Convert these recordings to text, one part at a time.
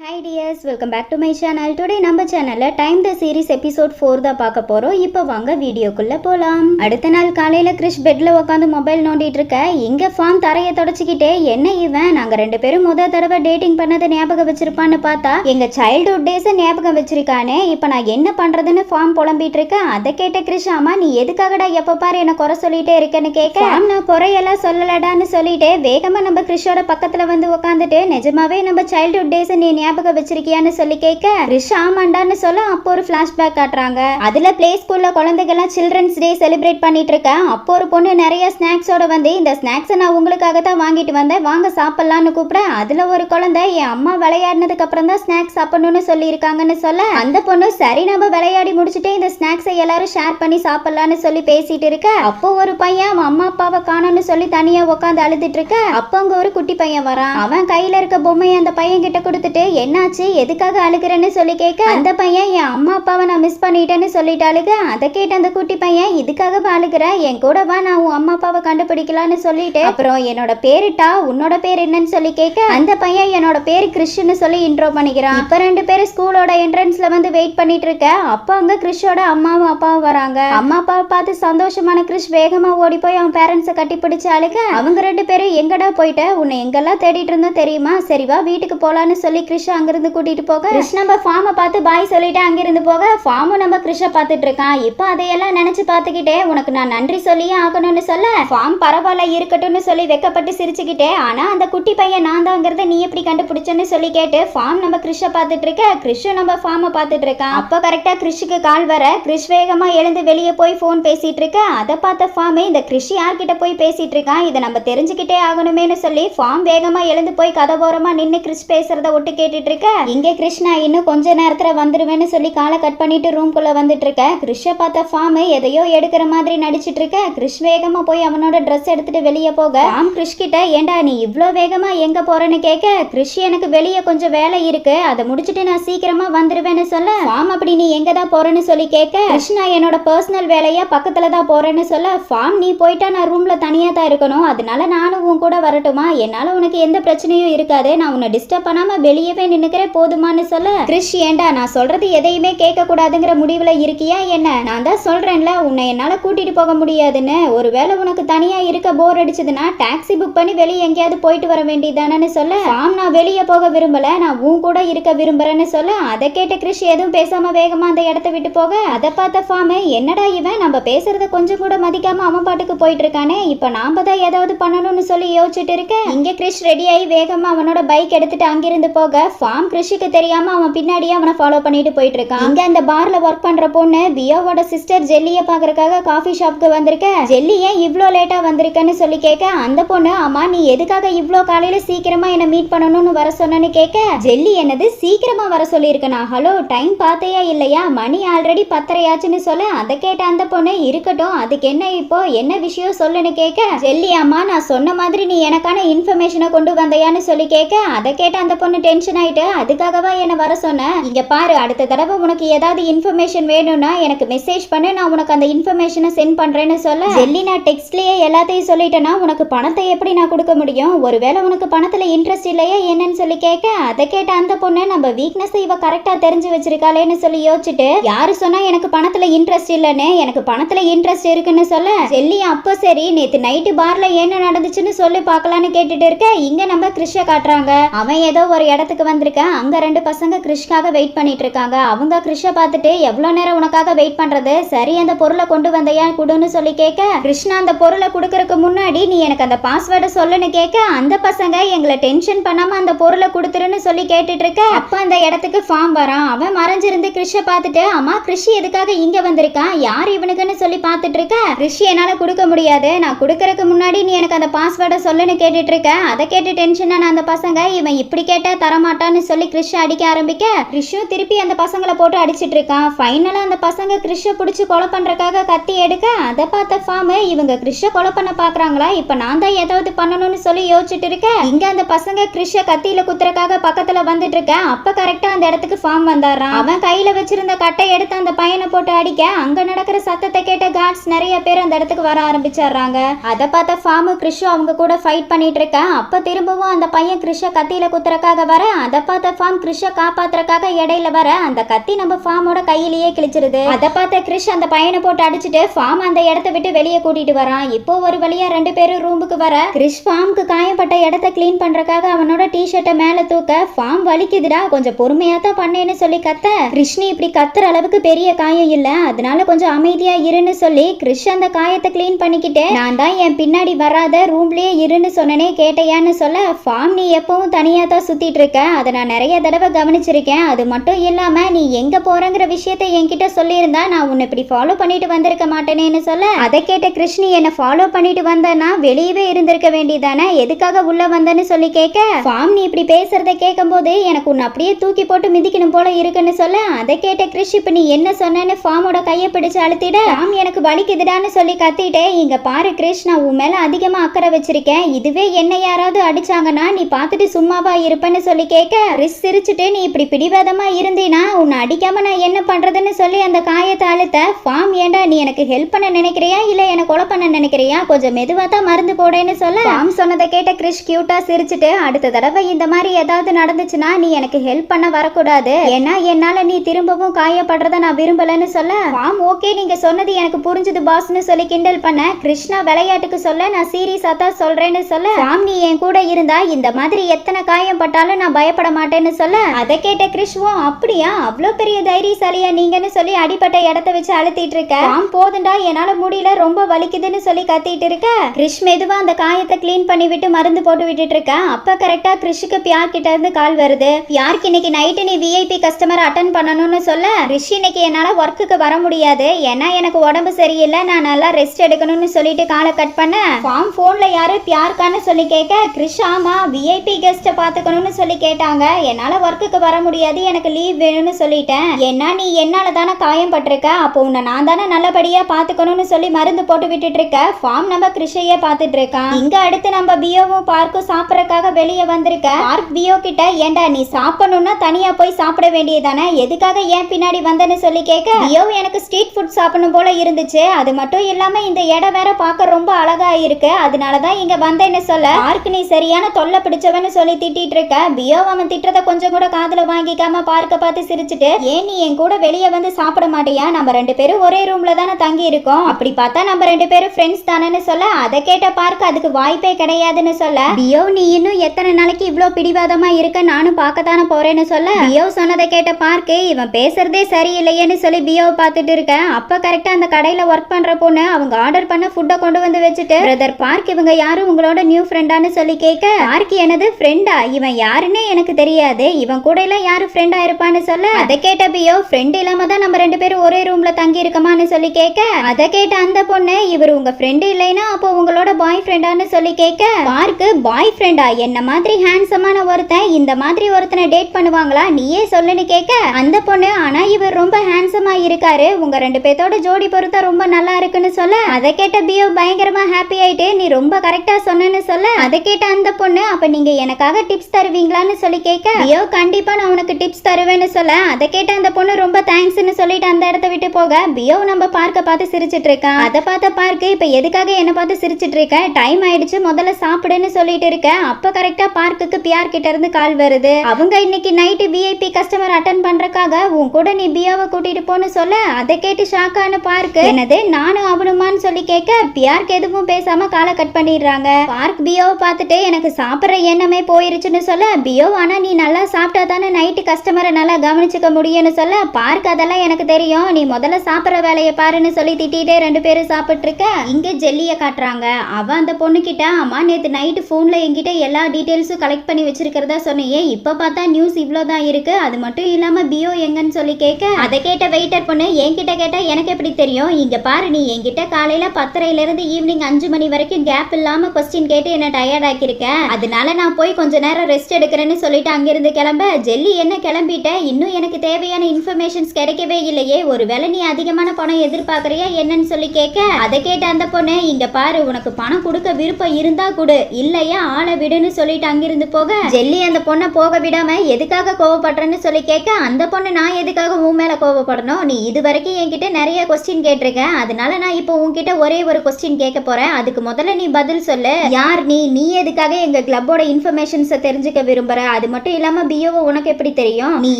Hi dears welcome back to my channel today நம்ம சேனலில் time the series episode four தான் பார்க்க போகிறோம் இப்போ வாங்க வீடியோக்குள்ளே போகலாம் அடுத்த நாள் காலையில் கிறிஷ் பெட்டில் உட்காந்து மொபைல் நோண்டிட்டு இருக்க இங்கே ஃபார்ம் தரையை தொடச்சிக்கிட்டே என்ன இவன்? நாங்கள் ரெண்டு பேரும் முதல் தடவை டேட்டிங் பண்ணதை ஞாபகம் வச்சிருப்பான்னு பார்த்தா எங்கள் சைல்டுஹுட் டேஸை ஞாபகம் வச்சிருக்கானே இப்போ நான் என்ன பண்ணுறதுன்னு ஃபார்ம் புலம்பிட்டு இருக்கேன் அதை கேட்ட கிறிஷ் ஆமா நீ எதுக்காகடா எப்போ பாரு என்னை குறை சொல்லிட்டே இருக்கேன்னு கேட்க நான் குறையெல்லாம் சொல்லலடான்னு சொல்லிட்டு வேகமாக நம்ம கிறிஷோட பக்கத்தில் வந்து உட்காந்துட்டு நிஜமாவே நம்ம சைல்டுஹுட் டேஸை நீ ஞாபகம் வச்சிருக்கியான்னு சொல்லி கேட்க ரிஷா ஆமாண்டான்னு சொல்ல அப்போ ஒரு ஃபிளாஷ்பேக் காட்டுறாங்க. அதுல பிளே ஸ்கூல்ல குழந்தைகள்லாம் சில்ட்ரன்ஸ் டே செலிப்ரேட் பண்ணிட்டு இருக்கேன் அப்போ ஒரு பொண்ணு நிறைய ஸ்நாக்ஸோட வந்து இந்த ஸ்நாக்ஸை நான் உங்களுக்காக தான் வாங்கிட்டு வந்தேன். வாங்க சாப்பிடலாம்னு கூப்பிட அதுல ஒரு குழந்தை என் அம்மா விளையாடினதுக்கு அப்புறம் தான் ஸ்நாக்ஸ் சாப்பிடணும்னு சொல்லியிருக்காங்கன்னு சொல்ல அந்த பொண்ணு சரி நம்ம விளையாடி முடிச்சுட்டு இந்த ஸ்நாக்ஸை எல்லாரும் ஷேர் பண்ணி சாப்பிடலாம்னு சொல்லி பேசிட்டு இருக்க. அப்போ ஒரு பையன் அவன் அம்மா அப்பாவை காணும்னு சொல்லி தனியா உட்காந்து அழுதுட்டு இருக்க. அப்போ அங்க ஒரு குட்டி பையன் வரான். அவன் கையில இருக்க பொம்மையை அந்த பையன் கிட்ட கொடுத்துட்டு என்னாச்சு? எதுக்காக அழுகிறேன்னு சொல்லி கேட்க அந்த பையன் என் அம்மா அப்பாவை நான் மிஸ் பண்ணிட்டேன்னு சொல்லிட்டாளுக அதை கேட்ட அந்த குட்டி பையன் இதுக்காக அழுகிற. என் கூட வா நான் உன் அம்மா அப்பாவை கண்டுபிடிக்கலாம்னு சொல்லிட்டு அப்புறம் என்னோட பேருட்டா? உன்னோட பேர் என்னன்னு சொல்லி கேட்க அந்த பையன் என்னோட பேரு கிறிஷ்னு சொல்லி இன்ட்ரோ பண்ணிக்கிறான். இப்ப ரெண்டு பேரும் ஸ்கூலோட என்ட்ரன்ஸ்ல வந்து வெயிட் பண்ணிட்டு இருக்க அப்போ அங்க கிறிஷோட அம்மாவும் அப்பாவும் வராங்க. அம்மா அப்பாவை பார்த்து சந்தோஷமான கிறிஷ் வேகமா ஓடி போய் அவன் பேரண்ட்ஸை கட்டி பிடிச்சு அழுக. அவங்க ரெண்டு பேரும் எங்கடா போயிட்ட? உன்னை எங்கெல்லாம் தேடிட்டு இருந்தோம் தெரியுமா? சரிவா வீட்டுக்கு போலான்னு சொல்லி கிறிஷ் அங்கிருந்து கூட்டிட்டு போக. கிறிஷ் நம்ம ஃபார்மை பார்த்து பாய் சொல்லிட்டு அங்கிருந்து போக. ஃபார்மும் நம்ம கிறிஷை பார்த்துட்டு இருக்கான். இப்போ அதையெல்லாம் நினைச்சு பார்த்துக்கிட்டே உனக்கு நான் நன்றி சொல்லியே ஆகணும்னு சொல்ல. ஃபார்ம் பரவாயில்ல இருக்கட்டும்னு சொல்லி வெக்கப்பட்டு சிரிச்சுக்கிட்டே ஆனா அந்த குட்டி பையன் நான் தாங்கிறத நீ எப்படி கண்டுபிடிச்சேன்னு சொல்லி கேட்டு ஃபார்ம் நம்ம கிறிஷை பார்த்துட்டு இருக்க. கிறிஷும் நம்ம ஃபார்மை பார்த்துட்டு இருக்கான். அப்போ கரெக்டா கிறிஷுக்கு கால் வர. கிறிஷ் வேகமா எழுந்து வெளியே போய் ஃபோன் பேசிட்டு இருக்க. அதை பார்த்த ஃபார்ம் இந்த கிறிஷ் யார்கிட்ட போய் பேசிட்டு இருக்கான்? இதை நம்ம தெரிஞ்சுக்கிட்டே ஆகணுமேனு சொல்லி ஃபார்ம் வேகமா எழுந்து போய் கதவோரமா நின்று கிறிஷ் பேசுறத ஒட்டு கேட்டுட்டு இருக்க இங்க கிருஷ்ணா இன்னும் கொஞ்ச நேரத்துல வந்துருவேன்னு சொல்லி காலை கட் பண்ணிட்டு ரூம்குள்ள வந்துட்டு இருக்க கிருஷ பார்த்த ஃபார்ம் எதையோ எடுக்கிற மாதிரி நடிச்சிட்டு இருக்க கிருஷ் வேகமா போய் அவனோட ட்ரெஸ் எடுத்துட்டு வெளியே போக. ஃபார்ம் கிருஷ் கிட்ட ஏண்டா நீ இவ்வளோ வேகமா எங்க போறேன்னு கேட்க கிருஷ் எனக்கு வெளியே கொஞ்சம் வேலை இருக்கு. அதை முடிச்சிட்டு நான் சீக்கிரமா வந்துருவேன்னு சொல்ல. ஃபார்ம் அப்படி நீ எங்க தான் போறேன்னு சொல்லி கேட்க கிருஷ்ணா என்னோட பர்சனல் வேலையா? பக்கத்துல தான் போறேன்னு சொல்ல. ஃபார்ம் நீ போயிட்டா நான் ரூம்ல தனியா தான் இருக்கணும். அதனால நானும் உன் கூட வரட்டுமா? என்னால உனக்கு எந்த பிரச்சனையும் இருக்காது. நான் உன்னை டிஸ்டர்ப் பண்ணாம வெளியவே நின்னுக்கிற போதுமான்னு சொல்ல கிறிஷ் ஏண்டா நான் சொல்றது எதையுமே கேட்க கூடாதுங்கிற முடிவுல இருக்கியா என்ன? நான் தான் சொல்றேன்ல உன்னை என்னால கூட்டிட்டு போக முடியாதுன்னு. ஒருவேளை உனக்கு தனியா இருக்க போர் அடிச்சதுன்னா டாக்ஸி புக் பண்ணி வெளியே எங்கேயாவது போயிட்டு வர வேண்டியதானன்னு சொல்ல ஆம் நான் வெளியே போக விரும்பல நான் உன் கூட இருக்க விரும்புறேன்னு சொல்ல அதை கேட்ட கிறிஷ் எதுவும் பேசாம வேகமா அந்த இடத்த விட்டு போக அதை பார்த்த ஃபார்ம் என்னடா இவன்? நம்ம பேசுறத கொஞ்சம் கூட மதிக்காம அவன் பாட்டுக்கு போயிட்டு இருக்கானே இப்ப நாம தான் ஏதாவது பண்ணணும்னு சொல்லி யோசிச்சுட்டு இருக்க? இங்க கிறிஷ் ரெடி ஆகி வேகமா அவனோட பைக் எடுத்துட்டு அங்கிருந்து போக ஃபார்ம் கிருஷிக்கு தெரியாம அவன் பின்னாடியே அவனை ஃபாலோ பண்ணிட்டு போயிட்டு இருக்கான் இங்க அந்த பார்ல ஒர்க் பண்ற பொண்ணு பியோவோட சிஸ்டர் ஜெல்லிய பாக்குறதுக்காக காஃபி ஷாப்க்கு வந்திருக்க. ஜெல்லி ஏன் இவ்ளோ லேட்டா வந்திருக்கன்னு சொல்லி கேட்க அந்த பொண்ணு ஆமா நீ எதுக்காக இவ்ளோ காலையில சீக்கிரமா என்ன மீட் பண்ணணும்னு வர சொன்னேன்னு கேட்க ஜெல்லி என்னது? சீக்கிரமா வர சொல்லியிருக்கனா? ஹலோ டைம் பார்த்தையா இல்லையா? மணி ஆல்ரெடி பத்தரையாச்சுன்னு சொல்ல அதை கேட்ட அந்த பொண்ணு இருக்கட்டும் அதுக்கு என்ன இப்போ? என்ன விஷயம் சொல்லுன்னு கேட்க ஜெல்லி அம்மா நான் சொன்ன மாதிரி நீ எனக்கான இன்ஃபர்மேஷனை கொண்டு வந்தையான்னு சொல்லி கேட்க அதை கேட்ட அந்த பொண்ணு டென்ஷன் ஆயிட்டு அதுக்காகவா என்ன வர சொன்ன? இங்க பாரு அடுத்த தடவை உனக்கு ஏதாவது இன்ஃபர்மேஷன் வேணும்னா எனக்கு மெசேஜ் பண்ணு நான் உனக்கு அந்த இன்ஃபர்மேஷனை சென்ட் பண்றேன்னு சொல்ல. ஜெல்லி நான் டெக்ஸ்ட்லயே எல்லாத்தையும் சொல்லிட்டேன்னா உனக்கு பணத்தை எப்படி நான் கொடுக்க முடியும்? ஒருவேளை உனக்கு பணத்துல இன்ட்ரெஸ்ட் இல்லையா என்னன்னு சொல்லி கேட்க அதை கேட்ட அந்த பொண்ணு நம்ம வீக்னஸ் இவ கரெக்டா தெரிஞ்சு வச்சிருக்காளேன்னு சொல்லி யோசிச்சுட்டு யாரு சொன்னா எனக்கு பணத்துல இன்ட்ரெஸ்ட் இல்லைன்னு? எனக்கு பணத்துல இன்ட்ரெஸ்ட் இருக்குன்னு சொல்ல? ஜெல்லி அப்போ சரி நேத்து நைட்டு பார்ல என்ன நடந்துச்சுன்னு சொல்லி பார்க்கலான்னு கேட்டுட்டு இருக்க. இங்க நம்ம கிறிஷ காட்டுறாங்க. அவன் ஏதோ ஒரு இடத்துக்கு வந்திருக்கேன் அங்கே ரெண்டு பசங்க கிறிஷ்காக வெயிட் பண்ணிட்டு இருக்காங்க. அவங்க கிறிஷை பார்த்துட்டு எவ்வளோ நேரம் உனக்காக வெயிட் பண்ணுறது சரி அந்த பொருளை கொண்டு வந்தையா? கொடுன்னு சொல்லி கேட்க கிருஷ்ணா அந்த பொருளை கொடுக்கறதுக்கு முன்னாடி நீ எனக்கு அந்த பாஸ்வேர்டை சொல்லுன்னு கேட்க அந்த பசங்க எங்களை டென்ஷன் பண்ணாமல் அந்த பொருளை கொடுத்துருன்னு சொல்லி கேட்டுட்டு இருக்க. அப்போ அந்த இடத்துக்கு ஃபார்ம் வரான். அவன் மறைஞ்சிருந்து கிறிஷை பார்த்துட்டு அம்மா கிருஷி எதுக்காக இங்கே வந்திருக்கான்? யார் இவனுக்குன்னு சொல்லி பார்த்துட்டு இருக்க? கிருஷி என்னால் கொடுக்க முடியாது. நான் கொடுக்கறதுக்கு முன்னாடி நீ எனக்கு அந்த பாஸ்வேர்டை சொல்லுன்னு கேட்டுட்டு இருக்க. அதை கேட்டு டென்ஷனான அந்த பசங்க இவன் இப்படி கேட்டால் தரமாட்டான். மாட்டான்னு சொல்லி கிறிஷ் அடிக்க ஆரம்பிக்க கிறிஷும் திருப்பி அந்த பசங்களை போட்டு அடிச்சிட்டு இருக்கான். ஃபைனலா அந்த பசங்க கிறிஷ பிடிச்சி கொலை பண்றதுக்காக கத்தி எடுக்க அதை பார்த்த ஃபார்ம் இவங்க கிறிஷ கொலை பண்ண பாக்குறாங்களா இப்ப நான் தான் ஏதாவது பண்ணணும்னு சொல்லி யோசிச்சுட்டு இருக்கேன். இங்க அந்த பசங்க கிறிஷ கத்தியில குத்துறக்காக பக்கத்துல வந்துட்டு இருக்கேன். அப்ப கரெக்டா அந்த இடத்துக்கு ஃபார்ம் வந்தாரான் அவன் கையில வச்சிருந்த கட்டை எடுத்து அந்த பையனை போட்டு அடிக்க அங்க நடக்கிற சத்தத்தை கேட்ட கார்ட்ஸ் நிறைய பேர் அந்த இடத்துக்கு வர ஆரம்பிச்சிடுறாங்க. அதை பார்த்த ஃபார்மு கிறிஷும் அவங்க கூட ஃபைட் பண்ணிட்டு இருக்கேன். அப்ப திரும்பவும் அந்த பையன் கிறிஷ கத்தியில குத்துறக்காக வர அதை பார்த்த ஃபார்ம் கிறிஷ காப்பாத்துறக்காக இடையில வர அந்த கத்தி நம்ம ஃபார்மோட கையிலேயே கிழிச்சிருது. அதை பார்த்த கிறிஷ் அந்த பையனை போட்டு அடிச்சுட்டு ஃபார்ம் அந்த இடத்த விட்டு வெளியே கூட்டிட்டு வரான். இப்போ ஒரு வழியா ரெண்டு பேரும் ரூமுக்கு வர கிறிஷ் ஃபார்முக்கு காயப்பட்ட இடத்த க்ளீன் பண்றக்காக அவனோட டிஷர்ட்டை மேல தூக்க ஃபார்ம் வலிக்குதுடா கொஞ்சம் பொறுமையா தான் பண்ணேன்னு சொல்லி கத்த. கிருஷ்ணி இப்படி கத்துற அளவுக்கு பெரிய காயம் இல்ல. அதனால கொஞ்சம் அமைதியா இருன்னு சொல்லி கிறிஷ் அந்த காயத்தை க்ளீன் பண்ணிக்கிட்டு நான் தான் என் பின்னாடி வராத ரூம்லயே இருன்னு சொன்னனே கேட்டையான்னு சொல்ல ஃபார்ம் நீ எப்பவும் தனியா தான் சுத்திட்டு இருக்க. அதை நான் நிறைய தடவை கவனிச்சிருக்கேன். அது மட்டும் இல்லாமல் நீ எங்கே போகிறங்கிற விஷயத்த என்கிட்ட சொல்லியிருந்தா நான் உன்னை இப்படி ஃபாலோ பண்ணிட்டு வந்திருக்க மாட்டேனேன்னு சொல்ல அதை கேட்ட கிருஷ்ணி என்னை ஃபாலோ பண்ணிட்டு வந்தேன்னா வெளியவே இருந்திருக்க வேண்டியதானே எதுக்காக உள்ள வந்தேன்னு சொல்லி கேட்க ஃபார்ம் நீ இப்படி பேசுறத கேட்கும்போது எனக்கு உன்னை அப்படியே தூக்கி போட்டு மிதிக்கணும் போல இருக்குன்னு சொல்ல அதை கேட்ட கிருஷ் இப்போ நீ என்ன சொன்னேன்னு ஃபார்மோட கையை பிடிச்சு அழுத்திட ஃபார்ம் எனக்கு வலிக்குதுடான்னு சொல்லி கத்திட்டே இங்க பாரு கிருஷ் நான் உன் மேல அதிகமா அக்கறை வச்சிருக்கேன். இதுவே என்ன யாராவது அடிச்சாங்கன்னா நீ பார்த்துட்டு சும்மாவா இருப்பேன்னு சொல்லி கேட்க கிறிஸ் சிரிச்சுட்டு நீ இப்படி பிடிவாதமாக இருந்தீனா? உன்னை அடிக்காமல் நான் என்ன பண்ணுறதுன்னு சொல்லி அந்த காயத்தை அழுத்த ஃபார்ம் ஏன்டா நீ எனக்கு ஹெல்ப் பண்ண நினைக்கிறியா? இல்லை எனக்கு கொலை பண்ண நினைக்கிறியா? கொஞ்சம் மெதுவாக தான் மருந்து போடேன்னு சொல்ல. ஃபார்ம் சொன்னதை கேட்ட கிறிஷ் க்யூட்டாக சிரிச்சுட்டு அடுத்த தடவை இந்த மாதிரி ஏதாவது நடந்துச்சுன்னா நீ எனக்கு ஹெல்ப் பண்ண வரக்கூடாது. ஏன்னா என்னால் நீ திரும்பவும் காயப்படுறத நான் விரும்பலன்னு சொல்ல. ஃபார்ம் ஓகே நீங்கள் சொன்னது எனக்கு புரிஞ்சுது பாஸ்னு சொல்லி கிண்டல் பண்ண கிருஷ்ணா விளையாட்டுக்கு சொல்ல நான் சீரியஸாக தான் சொல்கிறேன்னு சொல்ல. ஃபார்ம் நீ என் கூட இருந்தா இந்த மாதிரி எத்தனை காயம் பட்டாலும் நான் பயப்பட மாட்டேன்னு சொல்ல? அதை கேட்ட கிறிஷ்வும் அப்படியா? அவ்வளோ பெரிய தைரியசாலியா நீங்கன்னு சொல்லி அடிப்பட்ட இடத்த வச்சு அழுத்திட்டு இருக்க? ஃபார்ம் போதுண்டா என்னால முடியல ரொம்ப வலிக்குதுன்னு சொல்லி கத்திட்டு இருக்க? கிறிஷ் மெதுவா அந்த காயத்தை க்ளீன் பண்ணி விட்டு மருந்து போட்டு விட்டுட்டு இருக்க? அப்ப கரெக்டா கிறிஷுக்கு பியார் கிட்ட இருந்து கால் வருது. பியார்க்கு இன்னைக்கு நைட்டு நீ விஐபி கஸ்டமர் அட்டன் பண்ணணும்னு சொல்ல ரிஷ் இன்னைக்கு என்னால ஒர்க்குக்கு வர முடியாது. ஏன்னா எனக்கு உடம்பு சரியில்லை நான் நல்லா ரெஸ்ட் எடுக்கணும்னு சொல்லிட்டு காலை கட் பண்ண. ஃபார்ம் போன்ல யாரு பியார்க்கான்னு சொல்லி கேட்க கிறிஷ் ஆமா விஐபி கெஸ்ட்டை பாத்துக்கணும்னு சொல்லி சொல்லிட்டாங்க. என்னால ஒர்க்குக்கு வர முடியாது எனக்கு லீவ் வேணும்னு சொல்லிட்டேன். ஏன்னா நீ என்னால தானே காயம் பட்டிருக்க? அப்போ உன்னை நான் தானே நல்லபடியா பாத்துக்கணும்னு சொல்லி மருந்து போட்டு விட்டுட்டு இருக்க ஃபார்ம் நம்ம கிருஷையே பார்த்துட்டு இருக்கான் இங்க அடுத்து நம்ம பியோவும் பார்க்கும் சாப்பிட்றக்காக வெளியே வந்திருக்க. பார்க் பியோ கிட்ட ஏண்டா நீ சாப்பிடணும்னா தனியா போய் சாப்பிட வேண்டியதானே எதுக்காக ஏன் பின்னாடி வந்தேன்னு சொல்லி கேட்க பியோ எனக்கு ஸ்ட்ரீட் ஃபுட் சாப்பிடணும் போல இருந்துச்சு. அது மட்டும் இல்லாம இந்த இடம் வேற பார்க்க ரொம்ப அழகா இருக்கு அதனாலதான் இங்க வந்தேன்னு சொல்ல. பார்க் நீ சரியான தொல்லை பிடிச்சவன்னு சொல்லி திட்டிட்டு இருக்க பியோவை அவன் திட்டத்தை கொஞ்சம் கூட காதில் வாங்கிக்காம பார்க்க பார்த்து சிரிச்சுட்டு ஏன் நீ என் கூட வெளியே வந்து சாப்பிட மாட்டியா? நம்ம ரெண்டு பேரும் ஒரே ரூம்ல தானே தங்கி இருக்கோம் அப்படி பார்த்தா நம்ம ரெண்டு பேரும் ஃப்ரெண்ட்ஸ் தானேன்னு சொல்ல அதை கேட்ட பார்க்க அதுக்கு வாய்ப்பே கிடையாதுன்னு சொல்ல. பியோ நீ இன்னும் எத்தனை நாளைக்கு இவ்வளோ பிடிவாதமா இருக்க? நானும் பார்க்கத்தானே போறேன்னு சொல்ல. பியோ சொன்னதை கேட்ட பார்க்கு இவன் பேசுறதே சரியில்லையேன்னு சொல்லி பியோவை பார்த்துட்டு இருக்க. அப்ப கரெக்டா அந்த கடையில ஒர்க் பண்ற பொண்ணு அவங்க ஆர்டர் பண்ண ஃபுட்டை கொண்டு வந்து வச்சுட்டு பிரதர் பார்க் இவங்க யாரும் உங்களோட நியூ ஃப்ரெண்டான்னு சொல்லி கேட்க பார்க் எனது ஃப்ரெண்டா இவன் யாருன்னே எனக்கு தெரியாது. இவன் கூட எல்லாம் யாரு ஃப்ரெண்டா இருப்பான்னு சொல்ல? அதை கேட்ட பியோ ஃப்ரெண்ட் இல்லாம தான் நம்ம ரெண்டு பேரும் ஒரே ரூம்ல தங்கி இருக்கமான்னு சொல்லி கேட்க அதை கேட்ட அந்த பொண்ணு இவர் உங்க ஃப்ரெண்டு இல்லைன்னா அப்போ உங்களோட பாய் ஃப்ரெண்டான்னு சொல்லி கேட்க பார்க்கு பாய் ஃப்ரெண்டா என்ன மாதிரி ஹேண்ட்ஸமான ஒருத்தன் இந்த மாதிரி ஒருத்தனை டேட் பண்ணுவாங்களா? நீயே சொல்லுன்னு கேட்க அந்த பொண்ணு ஆனா இவர் ரொம்ப ஹேண்ட்ஸமா இருக்காரு. உங்க ரெண்டு பேத்தோட ஜோடி பொருத்தம் ரொம்ப நல்லா இருக்குன்னு சொல்ல அதை கேட்ட பியோ பயங்கரமா ஹாப்பி ஆயிட்டு நீ ரொம்ப கரெக்டா சொன்னேன்னு சொல்ல அதை கேட்ட அந்த பொண்ணு அப்ப நீங்க எனக்காக டிப்ஸ் தருவீங்களான்னு சொல்லி கேட்க ஐயோ கண்டிப்பா நான் உனக்கு டிப்ஸ் தருவேன்னு சொல்ல. அதை கேட்ட அந்த பொண்ணு ரொம்ப தேங்க்ஸ்னு சொல்லிட்டு அந்த இடத்த விட்டு போக பியோ நம்ம பார்க்க பார்த்து சிரிச்சிட்டு இருக்கான் அதை பார்த்த பார்க்க இப்ப எதுக்காக என்ன பார்த்து சிரிச்சிட்டு இருக்க? டைம் ஆயிடுச்சு முதல்ல சாப்பிடுன்னு சொல்லிட்டு இருக்க. அப்ப கரெக்டா பார்க்குக்கு பியார் கிட்ட இருந்து கால் வருது. அவங்க இன்னைக்கு நைட்டு விஐபி கஸ்டமர் அட்டன் பண்றதுக்காக உன் கூட நீ பியாவை கூட்டிட்டு போன்னு சொல்ல. அதை கேட்டு ஷாக்கான பார்க்கு என்னது நானும் அவனுமான்னு சொல்லி கேட்க பியார்க்கு எதுவும் பேசாம காலை கட் பண்ணிடுறாங்க. பார்க் பியோவை பார்த்துட்டு எனக்கு சாப்பிட்ற எண்ணமே போயிருச்சுன்னு சொல்ல. பியோ ஆனால் நீ நல்லா சாப்பிட்டா தானே நைட்டு கஸ்டமரை நல்லா கவனிச்சுக்க முடியும்னு சொல்ல? பார்க் அதெல்லாம் எனக்கு தெரியும். நீ முதல்ல சாப்பிட்ற வேலையை பாருன்னு சொல்லி திட்டிகிட்டே ரெண்டு பேரும் சாப்பிட்ருக்க இங்கே ஜெல்லியை காட்டுறாங்க. அவன் அந்த பொண்ணுக்கிட்ட அம்மா நேற்று நைட்டு ஃபோனில் என்கிட்ட எல்லா டீட்டெயில்ஸும் கலெக்ட் பண்ணி வச்சிருக்கிறதா சொன்னியே. இப்போ பார்த்தா நியூஸ் இவ்வளோ தான் இருக்கு. அது மட்டும் இல்லாமல் பியோ எங்கன்னு சொல்லி கேட்க அதை கேட்ட வெயிட்டர் பொண்ணு என்கிட்ட கேட்டால் எனக்கு எப்படி தெரியும்? இங்கே பாரு நீ என்கிட்ட காலையில் பத்தரையிலேருந்து ஈவினிங் அஞ்சு மணி வரைக்கும் கேப் இல்லாமல் கொஸ்டின் கேட்டு என்ன டயர்ட் ஆக்கியிருக்க? அதனால நான் போய் கொஞ்ச நேரம் ரெஸ்ட் எடுக்கிறேன்னு சொல்லிட்டு அங்கிருந்து கிளம்ப. ஜெல்லி என்ன கிளம்பிட்ட? இன்னும் எனக்கு தேவையான இன்ஃபர்மேஷன்ஸ் கிடைக்கவே இல்லையே. ஒரு வேலை நீ அதிகமான பணம் எதிர்பார்க்கறியா என்னன்னு சொல்லி கேட்க அதை கேட்ட அந்த பொண்ணு இங்க பாரு உனக்கு பணம் கொடுக்க விருப்பம் இருந்தா கொடு. இல்லையா ஆளை விடுன்னு சொல்லிட்டு அங்கிருந்து போக. ஜெல்லி அந்த பொண்ணை போக விடாம எதுக்காக கோவப்படுறேன்னு சொல்லி கேட்க அந்த பொண்ணு நான் எதுக்காக உன் மேல கோவப்படணும்? நீ இது வரைக்கும் என்கிட்ட நிறைய கொஸ்டின் கேட்டிருக்க. அதனால நான் இப்போ உன்கிட்ட ஒரே ஒரு கொஸ்டின் கேட்க போறேன். அதுக்கு முதல்ல நீ பதில் சொல்லு. யார் நீ? நீ எதுக்காக எங்க கிளப்போட இன்ஃபர்மேஷன்ஸை தெரிஞ்சுக்க விரும்புற? அது மட்டும் இல்லாம பியோவை உனக்கு எப்படி தெரியும்? நீ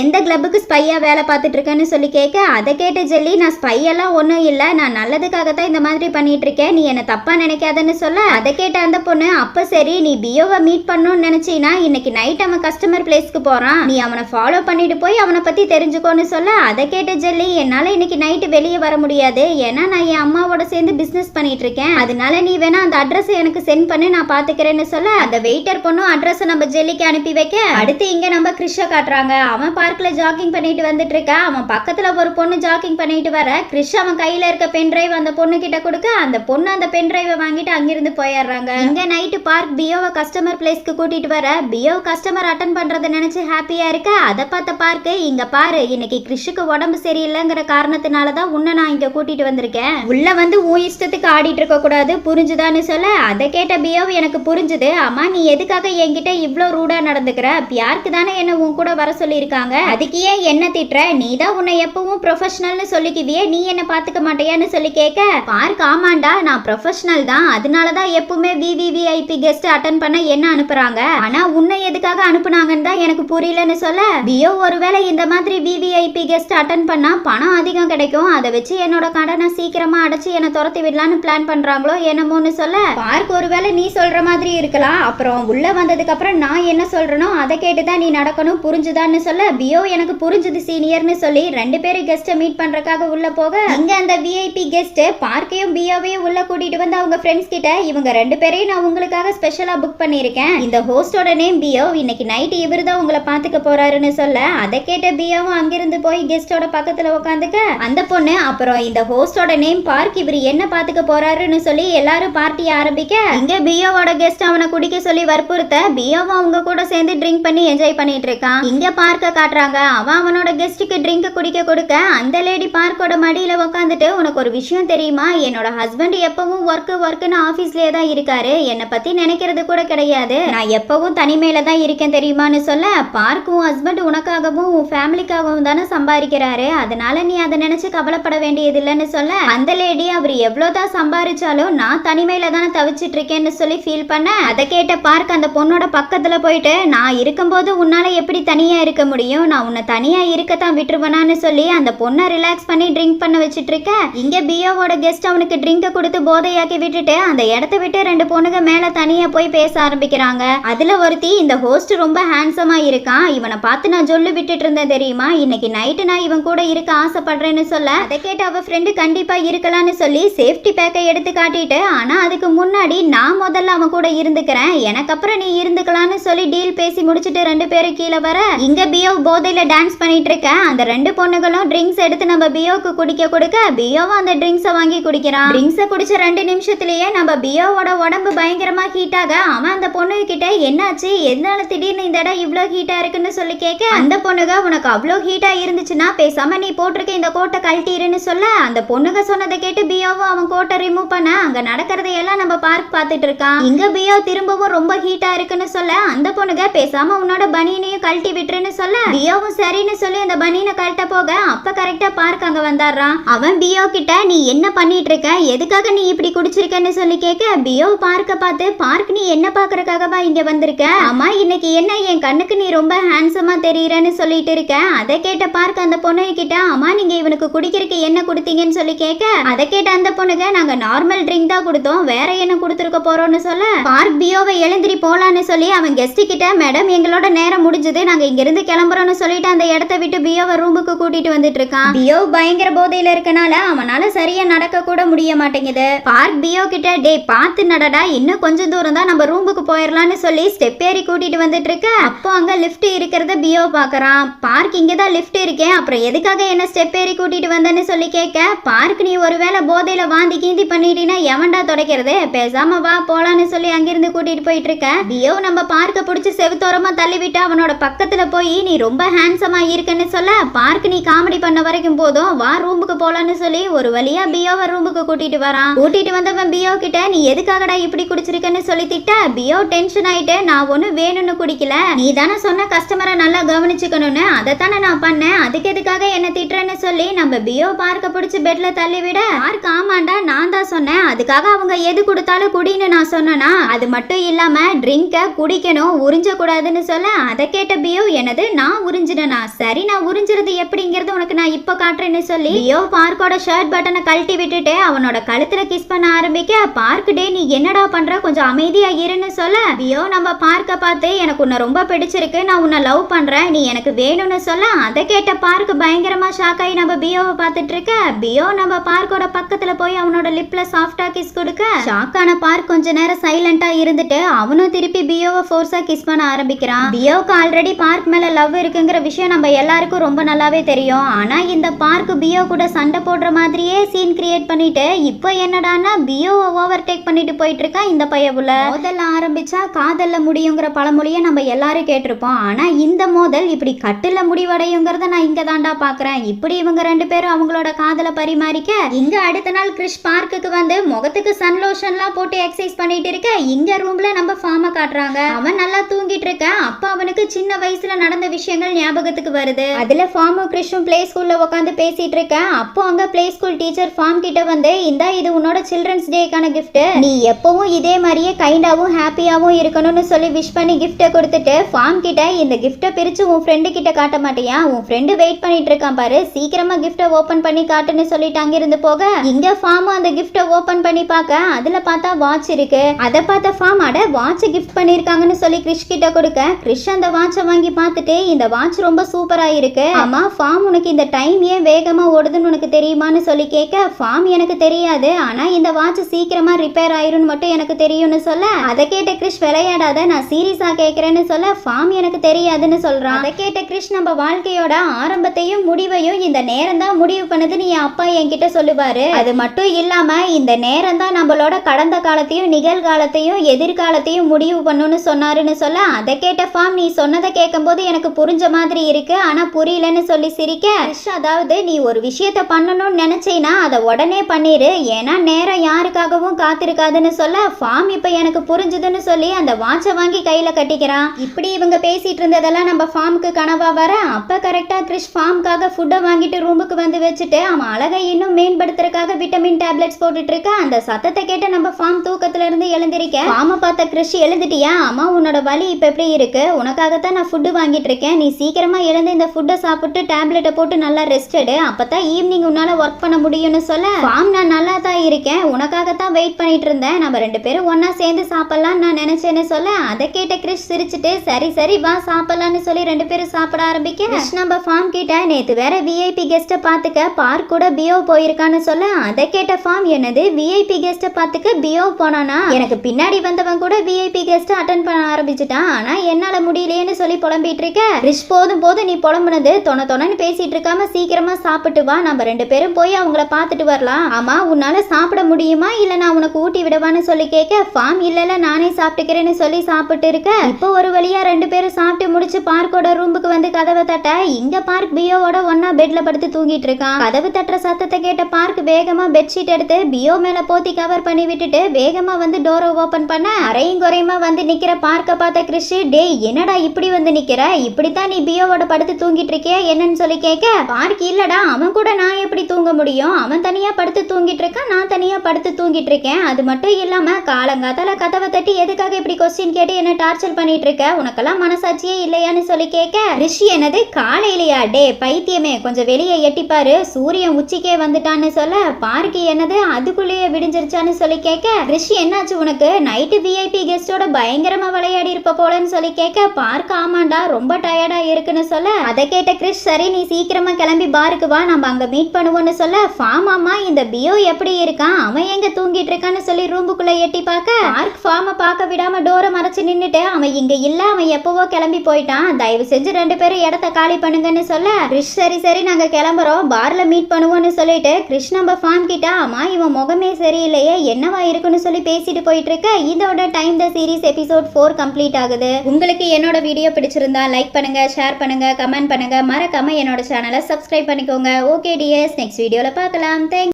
எந்த கிளப்புக்கு ஸ்பையா வேலை பார்த்துட்டு இருக்கேன்னு சொல்லி கேட்க அதை கேட்ட ஜெல்லி நான் ஸ்பை எல்லாம் ஒன்றும் இல்லை நான் நல்லதுக்காக தான் இந்த மாதிரி பண்ணிட்டு இருக்கேன் நீ என்ன தப்பா நினைக்காதன்னு சொல்ல. அதை கேட்ட அந்த பொண்ணு அப்ப சரி நீ பியோவை மீட் பண்ணணும்னு நினைச்சீனா இன்னைக்கு நைட் அவன் கஸ்டமர் பிளேஸ்க்கு போறான். நீ அவனை ஃபாலோ பண்ணிட்டு போய் அவனை பத்தி தெரிஞ்சுக்கோன்னு சொல்ல. அதை கேட்ட ஜெல்லி என்னால இன்னைக்கு நைட்டு வெளியே வர முடியாது. ஏன்னா நான் என் அம்மாவோட சேர்ந்து பிசினஸ் பண்ணிட்டு இருக்கேன். அதனால நீ வேணா அந்த அட்ரஸ் எனக்கு சென்ட் பண்ணு நான் பாத்துக்கிறேன்னு சொல்ல. அந்த வெயிட்டர் பொண்ணும் அட்ரஸ் நம்ம ஜெல்லிக்கு அனுப்பி வைக்க அடுத்து இங்க நம்ம கிறிஷ காட்டுறாங்க. அவன் பார்க்ல ஜாக்கிங் பண்ணிட்டு வந்துட்டு இருக்க. அவன் பக்கத்துல ஒரு பொண்ணு ஜாக்கிங் பண்ணிட்டு வர. கிறிஷ் அவன் கையில இருக்க பென் டிரைவ் அந்த பொண்ணு கிட்ட கொடுக்க அந்த பொண்ணு அந்த பென் டிரைவை வாங்கிட்டு அங்கிருந்து போயிடுறாங்க. இங்க நைட்டு பார்க் பியோவை கஸ்டமர் பிளேஸ்க்கு கூட்டிட்டு வர. பியோ கஸ்டமர் அட்டன் பண்றதை நினைச்சு ஹாப்பியா இருக்க. அதை பார்த்த பார்க்கு இங்க பாரு இன்னைக்கு கிறிஷுக்கு உடம்பு சரியில்லைங்கிற காரணத்தினால தான் உன்னை நான் இங்க கூட்டிட்டு வந்திருக்கேன். உள்ள வந்து உன் இஷ்டத்துக்கு ஆடிட்டு இருக்க கூடாது. புரிஞ்சுதான்னு சொல்ல. அதை கேட்ட பியோ எனக்கு புரிஞ்சுது. அம்மா நீ எதுக்காக என்கிட்ட இவ்வளோ ரூடா நடந்துக்கிற? பியார்க்கு தானே என்ன உன் கூட வர சொல்லியிருக்காங்க? அதுக்கு ஏன் என்ன திட்டுற? நீ தான் உன்னை எப்பவும் ப்ரொஃபஷனல்னு சொல்லிக்குவியே. நீ என்ன பார்த்துக்க மாட்டேயான்னு சொல்லி கேட்க பார்க் ஆமாண்டா நான் ப்ரொஃபஷனல் தான். அதனால தான் எப்பவுமே விவிவிஐபி கெஸ்ட் அட்டன் பண்ண என்ன அனுப்புறாங்க? ஆனா உன்னை எதுக்காக அனுப்புனாங்கன்னு தான் எனக்கு புரியலன்னு சொல்ல பியோ ஒருவேளை இந்த மாதிரி விவிஐபி கெஸ்ட் அட்டன் பண்ணா பணம் அதிகம் கிடைக்கும். அதை வச்சு என்னோட கடனை சீக்கிரமா அடைச்சு என்னை துரத்தி விடலான்னு பிளான் பண்றாங்களோ என்னமோன்னு சொல்ல பார்க் ஒருவேளை நீ சொல்ற மாதிரி இருக்கலாம். அப்புறம் உள்ள வந்ததுக்கு அப்புறம் நான் என்ன சொல்றேனோ அதை கேட்டு தான் நீ நடக்கணும் புரிஞ்சுதான்னு சொல்ல பியோ எனக்கு புரிஞ்சுது சீனியர்னு சொல்லி ரெண்டு பேரும் கெஸ்ட்டை மீட் பண்ணுறக்காக உள்ள போக இங்க அந்த விஐபி கெஸ்ட் பார்க்கையும் பியோவையும் உள்ள கூட்டிட்டு வந்து அவங்க ஃப்ரெண்ட்ஸ் கிட்ட இவங்க ரெண்டு பேரையும் நான் உங்களுக்காக ஸ்பெஷலாக புக் பண்ணியிருக்கேன். இந்த ஹோஸ்டோட நேம் பியோ. இன்னைக்கு நைட் இவர் தான் உங்களை பார்த்துக்க போறாருன்னு சொல்ல அதை கேட்ட பியோவும் அங்கிருந்து போய் கெஸ்டோட பக்கத்தில் உட்காந்துக்க அந்த பொண்ணு அப்புறம் இந்த ஹோஸ்டோட நேம் பார்க் இவர் என்ன பார்த்துக்க போறாருன்னு சொல்லி எல்லாரும் பார்ட்டி ஆரம்பிக்க இங்க பியோவோட கெஸ்ட் அவனை குடிக்க சொல்லி வற்புறுத்த பியோவும் அவங்க கூட சேர்ந்து ட்ரிங்க் பண்ணி என்ஜாய் பண்ணிட்டு இருக்கான். இங்க பார்க்க காட்டுறாங்க. அவன் அவனோட கெஸ்ட்டுக்கு ட்ரிங்க் குடிக்க கொடுக்க அந்த லேடி பார்க்கோட மடியில உட்காந்துட்டு உனக்கு ஒரு விஷயம் தெரியுமா? என்னோட ஹஸ்பண்ட் எப்பவும் ஒர்க் ஒர்க்குன்னு ஆபீஸ்லயே தான் இருக்காரு. என்னை பத்தி நினைக்கிறது கூட கிடையாது. நான் எப்பவும் தனிமையில தான் இருக்கேன் தெரியுமான்னு சொல்ல பார்க்கும் ஹஸ்பண்ட் உனக்காகவும் உன் ஃபேமிலிக்காகவும் தானே சம்பாதிக்கிறாரு. அதனால நீ அதை நினைச்சு கவலைப்பட வேண்டியது இல்லைன்னு சொல்ல அந்த லேடி அவர் எவ்வளவுதான் சம்பாதிச்சாலும் நான் தனிமையில தானே தவிச்சிட்டு இருக்கேன்னு சொல்லி ஃபீல் பண்ண அதை கேட்ட பார்க் அந்த பொண்ணோட பக்கத்துல போயிட்டு நான் இருக்கும்போது உன்னால எப்படி தனியாக இருக்க முடியும்? நான் உன்னை தனியாக இருக்கத்தான் விட்டுருவனான்னு சொல்லி அந்த பொண்ணை ரிலாக்ஸ் பண்ணி ட்ரிங்க் பண்ண வச்சிட்டு இங்கே இங்க பியோவோட கெஸ்ட் அவனுக்கு ட்ரிங்கை கொடுத்து போதையாக்கி விட்டுட்டு அந்த இடத்த விட்டு ரெண்டு பொண்ணுங்க மேலே தனியாக போய் பேச ஆரம்பிக்கிறாங்க. அதில் ஒருத்தி இந்த ஹோஸ்ட் ரொம்ப ஹேண்ட்ஸமாக இருக்கான். இவனை பார்த்து நான் சொல்லு விட்டுட்டு இருந்தேன் தெரியுமா? இன்னைக்கு நைட்டு நான் இவன் கூட இருக்க ஆசைப்படுறேன்னு சொல்ல அதை கேட்டு அவள் ஃப்ரெண்டு கண்டிப்பாக இருக்கலாம்னு சொல்லி சேஃப்டி பேக்கை எடுத்து காட்டிட்டு ஆனால் அதுக்கு முன்னாடி நான் முதல்ல அவன் கூட இருந்துக்கிறேன். எனக்கு அப்புறம் நீ இருந்துக்கலாம்னு சொல்லி டீல் பேசி முடிச்சிட்டு ரெண்டு பேரும் கீழே வர இங்க பியோ போதையில டான்ஸ் பண்ணிட்டு இருக்க. அந்த ரெண்டு பொண்ணுகளும் ட்ரிங்க்ஸ் எடுத்து நம்ம பியோக்கு குடிக்க கொடுக்க பியோவும் அந்த ட்ரிங்க்ஸை வாங்கி குடிக்கிறான். ட்ரிங்க்ஸை குடிச்ச ரெண்டு நிமிஷத்துலயே நம்ம பியோவோட உடம்பு பயங்கரமா ஹீட் ஆக அவன் அந்த பொண்ணு கிட்ட என்னாச்சு? எதனால திடீர்னு இந்த இடம் இவ்வளோ ஹீட்டா இருக்குன்னு சொல்லி கேட்க அந்த பொண்ணுக உனக்கு அவ்வளோ ஹீட்டா இருந்துச்சுன்னா பேசாம நீ போட்டிருக்க இந்த கோட்டை கழட்டிருன்னு சொல்ல. அந்த பொண்ணுக சொன்னதை கேட்டு பியோவும் அவன் கோட்டை ரிமூவ் பண்ண அங்க நடக்கிறதையெல்லாம் நம்ம பார்க் பார்த்துட்டு இருக்கான். இங்க பியோ திரும்பவும் ரொம்ப ஹீட்டா இருக்குன்னு சொல்ல அந்த பொண்ணுக பேசாம உன்னோட பனியனையும் கழட்டி விட்டுருன்னு சொல்ல? பியோவும் சரின்னு சொல்லி அந்த பனியனை கழட்ட போக அப்ப கரெக்டா பார்க் அங்க வந்தாடுறான் அவன் பியோ கிட்ட நீ என்ன பண்ணிட்டு இருக்க எதுக்காக நீ இப்படி குடிச்சிருக்கன்னு சொல்லி கேட்க பியோ பார்க்க பார்த்து பார்க் நீ என்ன பாக்குறதுக்காகவா இங்க வந்திருக்க? ஆமா இன்னைக்கு என்ன? என் கண்ணுக்கு நீ ரொம்ப ஹேண்ட்ஸமா தெரியறன்னு சொல்லிட்டு இருக்க. அதை கேட்ட பார்க் அந்த பொண்ணு கிட்ட அம்மா நீங்க இவனுக்கு குடிக்கிறதுக்கு என்ன கொடுத்தீங்கன்னு சொல்லி கேட்க அதை கேட்ட அந்த பொண்ணுங்க நாங்க நார்மல் ட்ரிங்க் தான் கொடுத்தோம். வேற என்ன கொடுத்துருக்க போறோம்னு சொல்ல? பார்க் பியோவை எழுந்திரி போலான்னு சொல்லி அவன் கெஸ்ட் கிட்ட மேடம் எங்களோட நேரம் முடிஞ்சது. நாங்க இங்க இருந்து கிளம்புறோம்னு சொல்லிட்டு அந்த இடத்த விட்டு பியோவை ரூமுக்கு கூட்டிட்டு வந்துட்டு இருக்கான். பியோ பயங்கர போதையில இருக்கனால அவனால சரியா நடக்க கூட முடிய மாட்டேங்குது. பார்க் பியோ கிட்ட டே பார்த்து நடடா. இன்னும் கொஞ்சம் தூரம் தான் நம்ம ரூமுக்கு போயிடலாம்னு சொல்லி ஸ்டெப் ஏறி கூட்டிட்டு வந்துட்டு இருக்க. அப்போ அங்க லிஃப்ட் இருக்கிறத பியோ பாக்குறான். பார்க் இங்க தான் லிஃப்ட் இருக்கேன் அப்புறம் எதுக்காக என்ன ஸ்டெப் ஏறி கூட்டிட்டு வந்தேன்னு சொல்லி கேட்க பார்க் நீ ஒருவேளை போதையில வாந்தி கீந்தி பண்ணிட்டீன்னா எவன்டா துடைக்கிறது? பேசாம வா போலான்னு சொல்லி அங்கிருந்து கூட்டிட்டு போயிட்டு இருக்க. பியோ நம்ம பார்க்க பிடிச்சி செவுத்தோரமா தள்ளி தள்ளிவிட்டு அவனோட பக்கத்துல போய் நீ ரொம்ப ஹேண்ட்ஸமாக இருக்குன்னு சொல்ல பார்க் நீ காமெடி பண்ண வரைக்கும் போதும் வா ரூமுக்கு போலான்னு சொல்லி ஒரு வழியா பியோவை ரூமுக்கு கூட்டிட்டு வரான். கூட்டிட்டு வந்தவன் பியோ கிட்ட நீ எதுக்காகடா இப்படி குடிச்சிருக்கன்னு சொல்லி திட்ட பியோ டென்ஷன் ஆயிட்டு நான் ஒண்ணு வேணும்னு குடிக்கல நீ தானே சொன்ன கஸ்டமரை நல்லா கவனிச்சுக்கணும்னு அதைத்தானே நான் பண்ணேன் அதுக்கு எதுக்காக என்ன திட்டுறேன்னு சொல்லி நம்ம பியோ பார்க்க பிடிச்சி பெட்ல தள்ளி விட பார்க் ஆமாண்டா நான் தான் சொன்னேன் அதுக்காக அவங்க எது கொடுத்தாலும் குடின்னு நான் சொன்னேன்னா அது மட்டும் இல்லாம ட்ரிங்கை குடிக்கணும் உறிஞ்சக்கூடாது கூடாது சொல்ல அதை கேட்ட பியோ எனது நான் உறிஞ்சிடனா சரி நான் உறிஞ்சிறது எப்படிங்கிறது உனக்கு நான் இப்போ காட்டுறேன்னு சொல்லி பியோ பார்க்கோட ஷர்ட் பட்டனை கழட்டி விட்டுட்டு அவனோட கழுத்துல கிஸ் பண்ண ஆரம்பிக்க பார்க் டே நீ என்னடா பண்ற? கொஞ்சம் அமைதியா இருன்னு சொல்ல பியோ நம்ம பார்க்க பார்த்து எனக்கு உன்னை ரொம்ப பிடிச்சிருக்கு. நான் உன்னை லவ் பண்றேன். நீ எனக்கு வேணும்னு சொல்ல அதை கேட்ட பார்க் பயங்கரமா ஷாக் ஆகி நம்ம பியோவை பார்த்துட்டு இருக்க பியோ நம்ம பார்க்கோட பக்கத்துல போய் அவனோட லிப்ல சாஃப்டா கிஸ் கொடுக்க ஷாக்கான பார்க் கொஞ்ச நேரம் சைலண்டா இருந்துட்டு அவனும் திருப்பி பியோவை ஃபோர்ஸா கிஸ் பண்ண ஆரம்பிக்கிறான் பியோவுக்கு ஆல்ரெடி பார்க் மேல லவ் இருக்குங்கிற விஷயம் நம்ம எல்லாருக்கும் ரொம்ப நல்லாவே தெரியும். ஆனா இந்த பார்க் பியோ கூட சண்டை போடுற மாதிரியே சீன் கிரியேட் பண்ணிட்டு இப்போ என்னடான்னா பியோவை ஓவர் டேக் பண்ணிட்டு போயிட்டு இருக்கான் இந்த பையபுல மோதல் ஆரம்பிச்சா காதல்ல முடியுங்கிற பழமொழியை நம்ம எல்லாரும் கேட்டிருப்போம். ஆனா இந்த மோதல் இப்படி கட்டுல முடிவடையுங்கிறத நான் இங்க தாண்டா பாக்குறேன். இப்படி இவங்க ரெண்டு பேரும் அவங்களோட காதலை பரிமாறிக்க இங்க அடுத்த நாள் கிறிஷ் பார்க்குக்கு வந்து முகத்துக்கு சன் லோஷன்லாம் போட்டு எக்ஸசைஸ் பண்ணிட்டு இருக்க இங்க ரூம்ல நம்ம ஃபார்ம காட்டுறாங்க. அவன் நல்லா தூங்கிட்டு இருக்க அப்ப அவனுக்கு சின்ன வயசுல நடந்த விஷயங்கள் ஞாபகத்துக்கு வருது. அதுல ஃபார்மும் கிறிஷும் பிளே ஸ்கூல்ல உட்காந்து பேசிட்டு இருக்க அப்போ அங்க பிளே ஸ்கூல் டீச்சர் ஃபார்ம் கிட்ட வந்து இந்தா இது உன்னோட சில்ட்ரன்ஸ் டேக்கான கிஃப்ட் நீ எப்பவும் இதே மாதிரியே கைண்டாவும் ஹாப்பியாவும் இருக்கணும்னு சொல்லி விஷ் பண்ணி கிஃப்ட்டை கொடுத்துட்டு ஃபார்ம் கிட்ட இந்த கிஃப்ட்டை பிரிச்சு உன் ஃப்ரெண்டு கிட்ட காட்ட மாட்டியா? உன் ஃப்ரெண்டு வெயிட் பண்ணிட்டு இருக்கான் பாரு சீக்கிரமா கிஃப்ட்டை ஓபன் பண்ணி காட்டுன்னு சொல்லிட்டு அங்கிருந்து போக. இங்க ஃபார்ம் அந்த கிஃப்ட்டை ஓபன் பண்ணி பார்க்க அதுல பார்த்தா வாட்ச் இருக்கு. அதை பார்த்த ஃபார்ம் அட வாட்ச் கிஃப்ட் பண்ணிருக்காங்கன்னு சொல்லி கிறிஷ் கிட்ட கொடுக்க கிறிஷ் அந்த வாட்சை வாங்கி பார்த்துட்டு இந்த வாட்ச் ரொம்ப சூப்பரா இருக்கு ஆமா ஃபார்ம் உனக்கு இந்த டைம் ஏன் வேகமா ஓடுதுன்னு உனக்கு தெரியுமான்னு சொல்லி கேட்க ஃபார்ம் எனக்கு தெரியாது. ஆனா இந்த வாட்ச் சீக்கிரமா ரிப்பேர் ஆயிரும்னு மட்டும் எனக்கு தெரியும்னு சொல்ல அதை கேட்ட கிறிஷ் விளையாடாத நான் சீரியஸா கேட்குறேன்னு சொல்ல ஃபார்ம் எனக்கு தெரியாதுன்னு சொல்றான். அதை கேட்ட கிறிஷ் நம்ம வாழ்க்கையோட ஆரம்பத்தையும் முடிவையும் இந்த நேரம் தான் முடிவு பண்ணுதுன்னு என் அப்பா என்கிட்ட சொல்லுவாரு. அது மட்டும் இல்லாம இந்த நேரம் தான் நம்மளோட கடந்த காலத்தையும் நிகழ்காலத்தையும் எதிர்காலத்தையும் முடிவு பண்ணுன்னு சொன்னாருன்னு சொல்ல அதை கேட்ட ஃபார்ம் நீ சொன்னதை கேட்கும்போது எனக்கு புரிஞ்ச மாதிரி இருக்கு. ஆனா புரியலன்னு சொல்லி சிரிக்க. அதாவது நீ ஒரு விஷயத்த பண்ணணும்னு நினைச்சீனா அதை உடனே பண்ணிடு ஏன்னா நேரம் யாருக்காகவும் காத்திருக்காதுன்னு சொல்ல ஃபார்ம் இப்ப எனக்கு புரிஞ்சுதுன்னு சொல்லி அந்த வாட்சை வாங்கி கையில கட்டிக்கிறான் இப்படி இவங்க பேசிட்டு இருந்ததெல்லாம் நம்ம ஃபார்முக்கு கனவா வர அப்ப கரெக்டா கிறிஷ் ஃபார்முக்காக ஃபுட்டை வாங்கிட்டு ரூமுக்கு வந்து வச்சுட்டு அவன் அழகை இன்னும் மேம்படுத்துறதுக்காக விட்டமின் டேப்லெட்ஸ் போட்டுட்டு இருக்க. அந்த சத்தத்தை கேட்டு நம்ம ஃபார்ம் தூக்கத்துல இருந்து எழுந்திருக்க ஃபார்மை பார்த்த கிறிஷ் எழுந்துட்டியா? அம்மா உன்னோட வலி இப்ப எப்படி இருக்கு? உனக்காகத்தான் நான் ஃபுட்டு வாங்கிட்டு இருக்கேன். நீ சீக்கிரமா எழுந்து இந்த ஃபுட்டை சாப்பிட்டு டேப்லெட்டை போட்டு நல்லா ரெஸ்ட் எடு. அப்பதான் ஈவினிங் உன்னால ஒர்க் பண்ண முடியும்னு சொல்ல. ஃபார்ம் நான் நல்லா தான் இருக்கேன். உனக்காகத்தான் வெயிட் பண்ணிட்டு இருந்தேன். நம்ம ரெண்டு பேரும் ஒன்றா சேர்ந்து சாப்பிடலாம் நான் நினைச்சேன்னு சொல்ல. அதை கேட்ட கிறிஷ் சிரிச்சுட்டு சரி சரி வா சாப்பிடலாம்னு சொல்லி ரெண்டு பேரும் சாப்பிட ஆரம்பிக்க. கிறிஷ் நம்ம ஃபார்ம் கிட்ட நேத்து வேற விஐபி கெஸ்ட்டை பார்த்துக்க பார்க் கூட பியோ போயிருக்கான்னு சொல்ல. அதை கேட்ட ஃபார்ம் என்னது? விஐபி கெஸ்ட்டை பார்த்துக்க பியோ போனானா? எனக்கு பின்னாடி வந்தவன் கூட விஐபி கெஸ்ட்டை அட்டன் பண்ண ஆரம்பிச்சுட்டான். ஆனா என்னால முடியலையேன்னு சொல்லி புலம்பிட்டு இருக்க ரிஷ் போதும் போதும் நீ புலம்புனது. தொண தொணன்னு பேசிட்டு இருக்காம சீக்கிரமா சாப்பிட்டு வா. நம்ம ரெண்டு பேரும் போய் அவங்கள பார்த்துட்டு வரலாம். ஆமா உன்னால சாப்பிட முடியுமா? இல்ல நான் உனக்கு ஊட்டி விடவான்னு சொல்லி கேட்க ஃபார்ம் இல்லல நானே சாப்பிட்டுக்கிறேன்னு சொல்லி சாப்பிட்டு இருக்க இப்போ ஒரு வழியா ரெண்டு பேரும் சாப்பிட்டு முடிச்சு பார்க்கோட ரூமுக்கு வந்து கதவை தட்ட இங்க பார்க் பியோவோட ஒன்னா பெட்ல படுத்து தூங்கிட்டு இருக்கான் கதவு தட்டுற சத்தத்தை கேட்ட பார்க் வேகமா பெட்ஷீட் எடுத்து பியோ மேல போத்தி கவர் பண்ணி விட்டுட்டு வேகமா வந்து டோரை ஓபன் பண்ண அரையும் குறையுமா வந்து நிக்கிற பார்க்க பார்த்த கிறிஷி டேய் என்னடா இப்படி வந்து நிக்கிற? இப்படித்தான் நீ பியோவோட படுத்து தூங்கிட்டு இருக்கியா? என்னன்னு சொல்லி கேட்க பார்க் இல்லடா அவன் கூட நான் எப்படி தூங்க முடியும்? அவன் தனியா படுத்து தூங்கிட்டு இருக்கான் நான் தனியா படுத்து தூங்கிட்டு இருக்கேன். அது மட்டும் இல்லாம காலங்காத்தால கதவை தட்டி எதுக்காக இப்படி கொஸ்டின் கேட்டு என்ன டார்ச்சர் பண்ணிட்டு இருக்க? உனக்கெல்லாம் மனசாட்சியே இல்லையான்னு சொல்லி கேட்க ரிஷி என்னது? காலையிலையா? டே பைத்தியமே கொஞ்சம் வெளியே எட்டிப்பாரு சூரியன் உச்சிக்கே வந்துட்டான்னு சொல்ல பார்க்கு என்னது? அதுக்குள்ளேயே விடிஞ்சிருச்சான்னு சொல்லி கேட்க ரிஷி என்னாச்சு உனக்கு? நைட்டு விஐபி கெஸ்டோட பயங்கரமா விளையாடி இருப்ப போலன்னு சொல்லி கேட்க பார்க்க ஆமாண்டா ரொம்ப டயர்டா இருக்குன்னு சொல்ல அதை கேட்ட கிறிஷ் சரி நீ சீக்கிரமா கிளம்பி பாருக்கு வா நம்ம அங்க மீட் பண்ணுவோம்னு சொல்ல ஃபார்ம் அம்மா இந்த பியோ எப்படி இருக்கான்? அவன் எங்க தூங்கிட்டு இருக்கான்னு சொல்லி ரூமுக்குள்ள எட்டி பார்க்க பார்க் ஃபார்மை பார்க்க விடாம டோரை மறைச்சு நின்னுட்டு அவன் இங்க இல்ல அவன் எப்பவோ கிளம்பி போயிட்டான். தயவு செஞ்சு ரெண்டு பேரும் இடத்த காலி பண்ணுங்கன்னு சொல்ல கிறிஷ் சரி சரி நாங்க கிளம்புறோம். பார்ல மீட் பண்ணுவோம்னு சொல்லிட்டு கிறிஷ் நம்ம ஃபார்ம் கிட்ட அம்மா இவன் முகமே சரியில்லையே என்னவா இருக்குன்னு சொல்லி பேசிட்டு போயிட்டு இருக்க. இதோட time the series episode four complete ஆகுது. உங்களுக்கு என்னோட வீடியோ பிடிச்சிருந்தா லைக் பண்ணுங்க ஷேர் பண்ணுங்க கமெண்ட் பண்ணுங்க. மறக்காம என்னோட சேனலை சப்ஸ்கிரைப் பண்ணிக்கோங்க. ஓகே டிஎஸ் நெக்ஸ்ட் வீடியோல பார்க்கலாம். தேங்க்